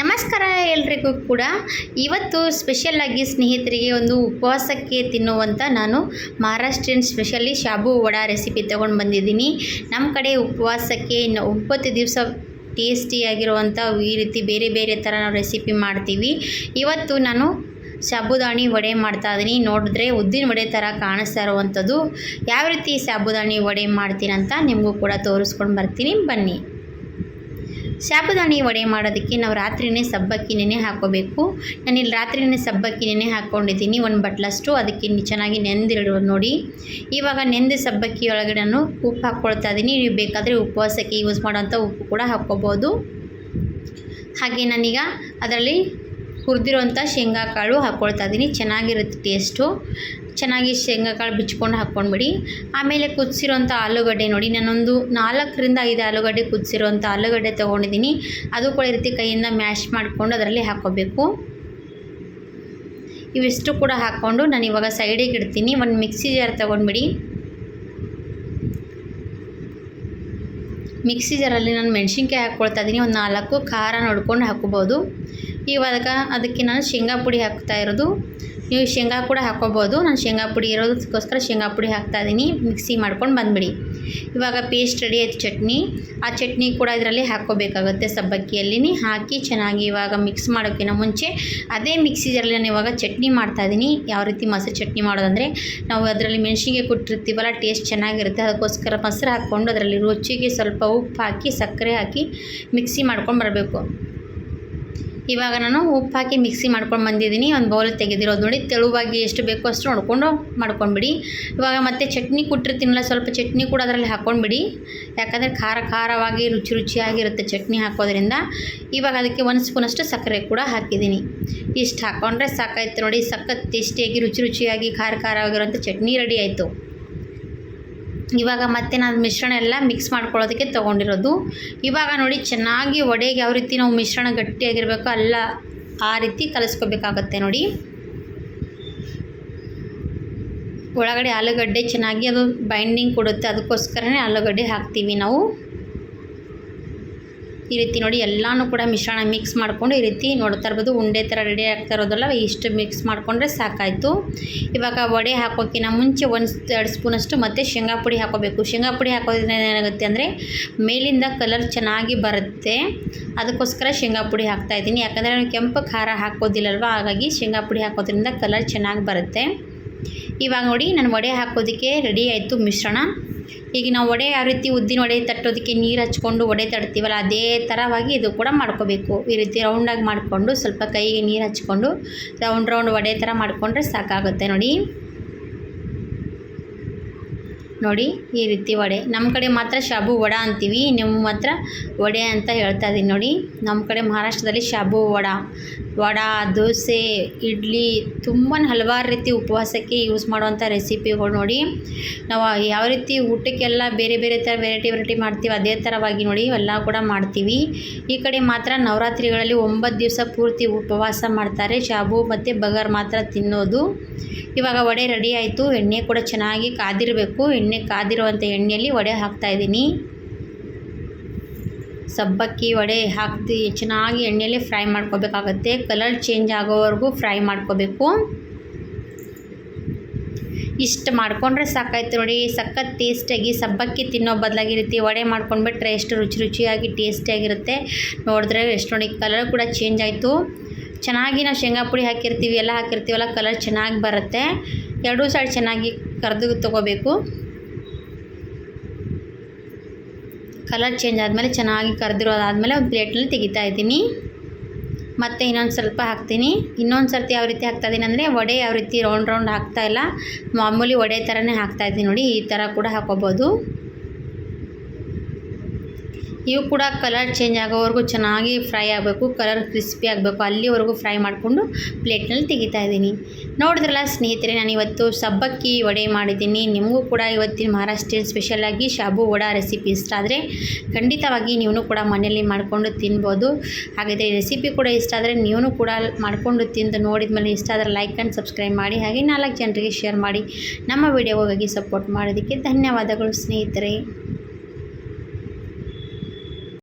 ನಮಸ್ಕಾರ ಎಲ್ರಿಗೂ ಕೂಡ. ಇವತ್ತು ಸ್ಪೆಷಲ್ಲಾಗಿ ಸ್ನೇಹಿತರಿಗೆ ಒಂದು ಉಪವಾಸಕ್ಕೆ ತಿನ್ನುವಂಥ ನಾನು ಮಹಾರಾಷ್ಟ್ರೀಯನ್ ಸ್ಪೆಷಲಿ ಶಾಬು ವಡಾ ರೆಸಿಪಿ ತೊಗೊಂಡು ಬಂದಿದ್ದೀನಿ. ನಮ್ಮ ಕಡೆ ಉಪವಾಸಕ್ಕೆ ಇನ್ನು ಒಂಬತ್ತು ದಿವಸ ಟೇಸ್ಟಿಯಾಗಿರುವಂಥ ಈ ರೀತಿ ಬೇರೆ ಬೇರೆ ಥರ ನಾವು ರೆಸಿಪಿ ಮಾಡ್ತೀವಿ. ಇವತ್ತು ನಾನು ಸಾಬುದಾಣಿ ವಡೆ ಮಾಡ್ತಾ ಇದ್ದೀನಿ ನೋಡಿದ್ರೆ ಉದ್ದಿನ ವಡೆ ಥರ ಕಾಣಿಸ್ತಾ ಇರುವಂಥದ್ದು ಯಾವ ರೀತಿ ಸಾಬುದಾಣಿ ವಡೆ ಮಾಡ್ತೀನಂತ ನಿಮಗೂ ಕೂಡ ತೋರಿಸ್ಕೊಂಡು ಬರ್ತೀನಿ. ಬನ್ನಿ. ಸಾಬುದಾಣಿ ವಡೆ ಮಾಡೋದಕ್ಕೆ ನಾವು ರಾತ್ರಿಯೇ ಸಬ್ಬಕ್ಕಿ ನೆನೆ ಹಾಕೋಬೇಕು. ನಾನಿಲ್ಲಿ ರಾತ್ರಿಯೇ ಸಬ್ಬಕ್ಕಿ ನೆನೆ ಹಾಕ್ಕೊಂಡಿದ್ದೀನಿ ಒಂದು ಬಟ್ಲಷ್ಟು. ಅದಕ್ಕೆ ಚೆನ್ನಾಗಿ ನೆಂದಿರೋದು ನೋಡಿ. ಇವಾಗ ನೆಂದು ಸಬ್ಬಕ್ಕಿ ಒಳಗೆ ನಾನು ಉಪ್ಪು ಹಾಕ್ಕೊಳ್ತಾ ಇದ್ದೀನಿ ನೀವು ಬೇಕಾದರೆ ಉಪವಾಸಕ್ಕೆ ಯೂಸ್ ಮಾಡೋಂಥ ಉಪ್ಪು ಕೂಡ ಹಾಕ್ಕೋಬೋದು. ಹಾಗೆ ನಾನೀಗ ಅದರಲ್ಲಿ ಹುರಿದಿರೋಂಥ ಶೇಂಗಾ ಕಾಳು ಹಾಕ್ಕೊಳ್ತಾ ಇದ್ದೀನಿ. ಚೆನ್ನಾಗಿರುತ್ತೆ ಟೇಸ್ಟು. ಚೆನ್ನಾಗಿ ಶೇಂಗಾ ಕಾಳು ಬಿಚ್ಕೊಂಡು ಹಾಕ್ಕೊಂಡ್ಬಿಡಿ. ಆಮೇಲೆ ಕುದಿಸಿರೋಂಥ ಆಲೂಗಡ್ಡೆ ನೋಡಿ, ನಾನೊಂದು ನಾಲ್ಕರಿಂದ ಐದು ಆಲೂಗಡ್ಡೆ ಕುದಿಸಿರೋಂಥ ಆಲೂಗಡ್ಡೆ ತೊಗೊಂಡಿದ್ದೀನಿ. ಅದು ಕೂಡ ಈ ರೀತಿ ಕೈಯಿಂದ ಮ್ಯಾಶ್ ಮಾಡಿಕೊಂಡು ಅದರಲ್ಲಿ ಹಾಕ್ಕೋಬೇಕು. ಇವಿಷ್ಟು ಕೂಡ ಹಾಕ್ಕೊಂಡು ನಾನು ಇವಾಗ ಸೈಡಿಗೆ ಇಡ್ತೀನಿ. ಒಂದು ಮಿಕ್ಸಿ ಜಾರ್ ತೊಗೊಂಡ್ಬಿಡಿ. ಮಿಕ್ಸಿ ಜಾರಲ್ಲಿ ನಾನು ಮೆಣಸಿನ್ಕಾಯಿ ಹಾಕ್ಕೊಳ್ತಾ ಇದ್ದೀನಿ ಒಂದು ನಾಲ್ಕು ಖಾರ ನೋಡ್ಕೊಂಡು ಹಾಕ್ಕೋಬೋದು. ಇವಾಗ ಅದಕ್ಕೆ ನಾನು ಶೇಂಗಾ ಪುಡಿ ಹಾಕ್ತಾ ಇರೋದು. ನೀವು ಶೇಂಗಾ ಕೂಡ ಹಾಕ್ಕೋಬೋದು ನಾನು ಶೇಂಗಾ ಪುಡಿ ಇರೋದಕ್ಕೋಸ್ಕರ ಶೇಂಗಾ ಪುಡಿ ಹಾಕ್ತಾ ಇದ್ದೀನಿ ಮಿಕ್ಸಿ ಮಾಡ್ಕೊಂಡು ಬಂದುಬಿಡಿ. ಇವಾಗ ಪೇಸ್ಟ್ ರೆಡಿ ಆಯ್ತು ಚಟ್ನಿ. ಆ ಚಟ್ನಿ ಕೂಡ ಇದರಲ್ಲಿ ಹಾಕ್ಕೋಬೇಕಾಗುತ್ತೆ ಸಬ್ಬಕ್ಕಿಯಲ್ಲಿ ಹಾಕಿ ಚೆನ್ನಾಗಿ ಇವಾಗ ಮಿಕ್ಸ್ ಮಾಡೋಕ್ಕಿಂತ ಮುಂಚೆ ಅದೇ ಮಿಕ್ಸಿ ನಾನು ಇವಾಗ ಚಟ್ನಿ ಮಾಡ್ತಾಯಿದ್ದೀನಿ ಯಾವ ರೀತಿ ಮೊಸರು ಚಟ್ನಿ ಮಾಡೋದಂದರೆ ನಾವು ಅದರಲ್ಲಿ ಮೆಣಸಿಗೆ ಕೊಟ್ಟಿರ್ತೀವಲ್ಲ ಟೇಸ್ಟ್ ಚೆನ್ನಾಗಿರುತ್ತೆ. ಅದಕ್ಕೋಸ್ಕರ ಮೊಸರು ಹಾಕ್ಕೊಂಡು ಅದರಲ್ಲಿ ರುಚಿಗೆ ಸ್ವಲ್ಪ ಉಪ್ಪು ಹಾಕಿ, ಸಕ್ಕರೆ ಹಾಕಿ ಮಿಕ್ಸಿ ಮಾಡ್ಕೊಂಡು ಬರಬೇಕು. ಇವಾಗ ನಾನು ಉಪ್ಪು ಹಾಕಿ ಮಿಕ್ಸಿ ಮಾಡ್ಕೊಂಡು ಬಂದಿದ್ದೀನಿ. ಒಂದು ಬೌಲ್ ತೆಗೆದಿರೋದು ನೋಡಿ, ತೆಳುವಾಗಿ ಎಷ್ಟು ಬೇಕೋ ಅಷ್ಟು ನೋಡಿಕೊಂಡು ಮಾಡ್ಕೊಂಡ್ಬಿಡಿ. ಇವಾಗ ಮತ್ತೆ ಚಟ್ನಿ ಕೊಟ್ಟಿರ್ತೀನಲ್ಲ, ಸ್ವಲ್ಪ ಚಟ್ನಿ ಕೂಡ ಅದರಲ್ಲಿ ಹಾಕ್ಕೊಂಡ್ಬಿಡಿ ಯಾಕಂದರೆ ಖಾರ ಖಾರವಾಗಿ ರುಚಿ ರುಚಿಯಾಗಿರುತ್ತೆ ಚಟ್ನಿ ಹಾಕೋದ್ರಿಂದ. ಇವಾಗ ಅದಕ್ಕೆ ಒಂದು ಸ್ಪೂನಷ್ಟು ಸಕ್ಕರೆ ಕೂಡ ಹಾಕಿದ್ದೀನಿ. ಇಷ್ಟು ಹಾಕ್ಕೊಂಡ್ರೆ ಸಾಕಾಯ್ತು ನೋಡಿ, ಸಖತ್ ಟೇಸ್ಟಿಯಾಗಿ ರುಚಿ ರುಚಿಯಾಗಿ, ಖಾರ ಖಾರವಾಗಿರುವಂಥ ಚಟ್ನಿ ರೆಡಿ ಆಯಿತು. ಇವಾಗ ಮತ್ತೆ ನಾನು ಮಿಶ್ರಣ ಎಲ್ಲ ಮಿಕ್ಸ್ ಮಾಡ್ಕೊಳ್ಳೋದಕ್ಕೆ ತೊಗೊಂಡಿರೋದು. ಇವಾಗ ನೋಡಿ ಚೆನ್ನಾಗಿ ಒಡೆಗೆ ಯಾವ ರೀತಿ ನಾವು ಮಿಶ್ರಣ ಗಟ್ಟಿಯಾಗಿರಬೇಕು ಅಲ್ಲ ಆ ರೀತಿ ಕಲಿಸ್ಕೋಬೇಕಾಗತ್ತೆ ನೋಡಿ. ಒಳಗಡೆ ಆಲೂಗಡ್ಡೆ ಚೆನ್ನಾಗಿ ಅದು ಬೈಂಡಿಂಗ್ ಕೊಡುತ್ತೆ. ಅದಕ್ಕೋಸ್ಕರನೇ ಆಲೂಗಡ್ಡೆ ಹಾಕ್ತೀವಿ ನಾವು. ಈ ರೀತಿ ನೋಡಿ ಎಲ್ಲನೂ ಕೂಡ ಮಿಶ್ರಣ ಮಿಕ್ಸ್ ಮಾಡಿಕೊಂಡು ಈ ರೀತಿ ನೋಡ್ತಾ ಇರ್ಬೋದು. ಉಂಡೆ ಥರ ರೆಡಿ ಆಗ್ತಾ ಇರೋದಲ್ಲ, ಇಷ್ಟು ಮಿಕ್ಸ್ ಮಾಡಿಕೊಂಡ್ರೆ ಸಾಕಾಯಿತು. ಇವಾಗ ವಡೆ ಹಾಕೋಕ್ಕಿಂತ ಮುಂಚೆ ಒಂದು ಎರಡು ಸ್ಪೂನಷ್ಟು ಮತ್ತು ಶೇಂಗಾ ಪುಡಿ ಹಾಕೋಬೇಕು. ಶೇಂಗಾ ಪುಡಿ ಹಾಕೋದ್ರಿಂದ ಏನಾಗುತ್ತೆ ಅಂದರೆ ಮೇಲಿಂದ ಕಲರ್ ಚೆನ್ನಾಗಿ ಬರುತ್ತೆ. ಅದಕ್ಕೋಸ್ಕರ ಶೇಂಗಾ ಪುಡಿ ಹಾಕ್ತಾಯಿದ್ದೀನಿ ಯಾಕಂದರೆ ನಾನು ಕೆಂಪು ಖಾರ ಹಾಕೋದಿಲ್ಲಲ್ವ? ಹಾಗಾಗಿ ಶೇಂಗಾ ಪುಡಿ ಹಾಕೋದ್ರಿಂದ ಕಲರ್ ಚೆನ್ನಾಗಿ ಬರುತ್ತೆ. ಇವಾಗ ನೋಡಿ, ನಾನು ವಡೆ ಹಾಕೋದಕ್ಕೆ ರೆಡಿ ಆಯಿತು ಮಿಶ್ರಣ. ಈಗ ನಾವು ವಡೆ ಯಾವ ರೀತಿ ಉದ್ದಿನ ವಡೆ ತಟ್ಟೋದಕ್ಕೆ ನೀರು ಹಚ್ಕೊಂಡು ವಡೆ ತಡ್ತೀವಲ್ಲ, ಅದೇ ಥರವಾಗಿ ಇದು ಕೂಡ ಮಾಡ್ಕೋಬೇಕು. ಈ ರೀತಿ ರೌಂಡಾಗಿ ಮಾಡಿಕೊಂಡು ಸ್ವಲ್ಪ ಕೈಗೆ ನೀರು ಹಚ್ಕೊಂಡು ರೌಂಡ್ ರೌಂಡ್ ವಡೆ ಥರ ಮಾಡಿಕೊಂಡ್ರೆ ಸಾಕಾಗುತ್ತೆ ನೋಡಿ. ನೋಡಿ ಈ ರೀತಿ ವಡೆ. ನಮ್ಮ ಕಡೆ ಮಾತ್ರ ಶಾಬು ವಡ ಅಂತೀವಿ ನಿಮ್ಮ ಮಾತ್ರ ವಡೆ ಅಂತ ಹೇಳ್ತಾ ಇದ್ದೀನಿ ನೋಡಿ. ನಮ್ಮ ಕಡೆ ಮಹಾರಾಷ್ಟ್ರದಲ್ಲಿ ಶಾಬು ವಡ. ವಡ, ದೋಸೆ, ಇಡ್ಲಿ ತುಂಬ ಹಲವಾರು ರೀತಿ ಉಪವಾಸಕ್ಕೆ ಯೂಸ್ ಮಾಡುವಂಥ ರೆಸಿಪಿಗಳು ನೋಡಿ. ನಾವು ಯಾವ ರೀತಿ ಊಟಕ್ಕೆಲ್ಲ ಬೇರೆ ಬೇರೆ ಥರ ವೆರೈಟಿ ವೆರೈಟಿ ಮಾಡ್ತೀವಿ ಅದೇ ಥರವಾಗಿ ನೋಡಿ ಎಲ್ಲ ಕೂಡ ಮಾಡ್ತೀವಿ. ಈ ಕಡೆ ಮಾತ್ರ ನವರಾತ್ರಿಗಳಲ್ಲಿ ಒಂಬತ್ತು ದಿವಸ ಪೂರ್ತಿ ಉಪವಾಸ ಮಾಡ್ತಾರೆ. ಶಾಬು ಮತ್ತು ಬಗರ್ ಮಾತ್ರ ತಿನ್ನೋದು. ಇವಾಗ ವಡೆ ರೆಡಿ ಆಯಿತು. ಎಣ್ಣೆ ಕೂಡ ಚೆನ್ನಾಗಿ ಕಾದಿರಬೇಕು. ಎಣ್ಣೆ ಕಾದಿರುವಂಥ ಎಣ್ಣೆಯಲ್ಲಿ ವಡೆ ಹಾಕ್ತಾಯಿದ್ದೀನಿ ಸಬ್ಬಕ್ಕಿ ವಡೆ ಹಾಕ್ತಿ, ಚೆನ್ನಾಗಿ ಎಣ್ಣೆಯಲ್ಲಿ ಫ್ರೈ ಮಾಡ್ಕೋಬೇಕಾಗತ್ತೆ. ಕಲರ್ ಚೇಂಜ್ ಆಗೋವರೆಗೂ ಫ್ರೈ ಮಾಡ್ಕೋಬೇಕು. ಇಷ್ಟು ಮಾಡ್ಕೊಂಡ್ರೆ ಸಾಕಾಯ್ತು ನೋಡಿ. ಸಖತ್ ಟೇಸ್ಟಾಗಿ ಸಬ್ಬಕ್ಕಿ ತಿನ್ನೋ ಬದಲಾಗಿ ರೀತಿ ವಡೆ ಮಾಡ್ಕೊಂಡ್ಬಿಟ್ರೆ ಎಷ್ಟು ರುಚಿ ರುಚಿಯಾಗಿ ಟೇಸ್ಟಿಯಾಗಿರುತ್ತೆ. ನೋಡಿದ್ರೆ ಎಷ್ಟು ನೋಡಿ ಕಲರ್ ಕೂಡ ಚೇಂಜ್ ಆಯಿತು. ಚೆನ್ನಾಗಿ ನಾವು ಶೇಂಗಾ ಪುಡಿ ಹಾಕಿರ್ತೀವಿ, ಎಲ್ಲ ಹಾಕಿರ್ತೀವಲ್ಲ, ಕಲರ್ ಚೆನ್ನಾಗಿ ಬರುತ್ತೆ. ಎರಡೂ ಸೈಡ್ ಚೆನ್ನಾಗಿ ಕರೆದು ತೊಗೋಬೇಕು. ಕಲರ್ ಚೇಂಜ್ ಆದಮೇಲೆ ಚೆನ್ನಾಗಿ ಕರೆದಿರೋದಾದಮೇಲೆ ಒಂದು ಪ್ಲೇಟ್ನಲ್ಲಿ ತೆಗಿತಾ ಇದ್ದೀನಿ. ಮತ್ತು ಇನ್ನೊಂದು ಸ್ವಲ್ಪ ಹಾಕ್ತೀನಿ. ಇನ್ನೊಂದು ಸರ್ತಿ ಯಾವ ರೀತಿ ಹಾಕ್ತಾ ಇದ್ದೀನಿ ಅಂದರೆ ವಡೆ ಯಾವ ರೀತಿ ರೌಂಡ್ ರೌಂಡ್ ಹಾಕ್ತಾಯಿಲ್ಲ ಮಾಮೂಲಿ ವಡೆ ಥರನೇ ಹಾಕ್ತಾ ಇದ್ದೀನಿ ನೋಡಿ, ಈ ಥರ ಕೂಡ ಹಾಕೋಬೋದು ಇವು ಕೂಡ ಕಲರ್ ಚೇಂಜ್ ಆಗೋವರೆಗೂ ಚೆನ್ನಾಗಿ ಫ್ರೈ ಆಗಬೇಕು ಕಲರ್ ಕ್ರಿಸ್ಪಿ ಆಗಬೇಕು. ಅಲ್ಲಿವರೆಗೂ ಫ್ರೈ ಮಾಡಿಕೊಂಡು ಪ್ಲೇಟ್ನಲ್ಲಿ ತೆಗಿತಾ ಇದ್ದೀನಿ. ನೋಡಿದ್ರಲ್ಲ ಸ್ನೇಹಿತರೆ, ನಾನು ಇವತ್ತು ಸಬ್ಬಕ್ಕಿ ವಡೆ ಮಾಡಿದ್ದೀನಿ. ನಿಮಗೂ ಕೂಡ ಇವತ್ತಿನ ಮಹಾರಾಷ್ಟ್ರೀಯನ್ ಸ್ಪೆಷಲಾಗಿ ಶಾಬು ವಡ ರೆಸಿಪಿ ಇಷ್ಟ ಆದರೆ ಖಂಡಿತವಾಗಿ ನೀವು ಕೂಡ ಮನೆಯಲ್ಲಿ ಮಾಡಿಕೊಂಡು ತಿನ್ಬೋದು. ಹಾಗಾದರೆ ರೆಸಿಪಿ ಕೂಡ ಇಷ್ಟ ಆದರೆ ನೀವು ಕೂಡ ಮಾಡಿಕೊಂಡು ತಿಂದು ನೋಡಿದ ಮೇಲೆ ಇಷ್ಟ ಆದರೆ ಲೈಕ್ ಆ್ಯಂಡ್ ಸಬ್ಸ್ಕ್ರೈಬ್ ಮಾಡಿ, ಹಾಗೆ ನಾಲ್ಕು ಜನರಿಗೆ ಶೇರ್ ಮಾಡಿ. ನಮ್ಮ ವಿಡಿಯೋಗಾಗಿ ಸಪೋರ್ಟ್ ಮಾಡೋದಕ್ಕೆ ಧನ್ಯವಾದಗಳು ಸ್ನೇಹಿತರೆ.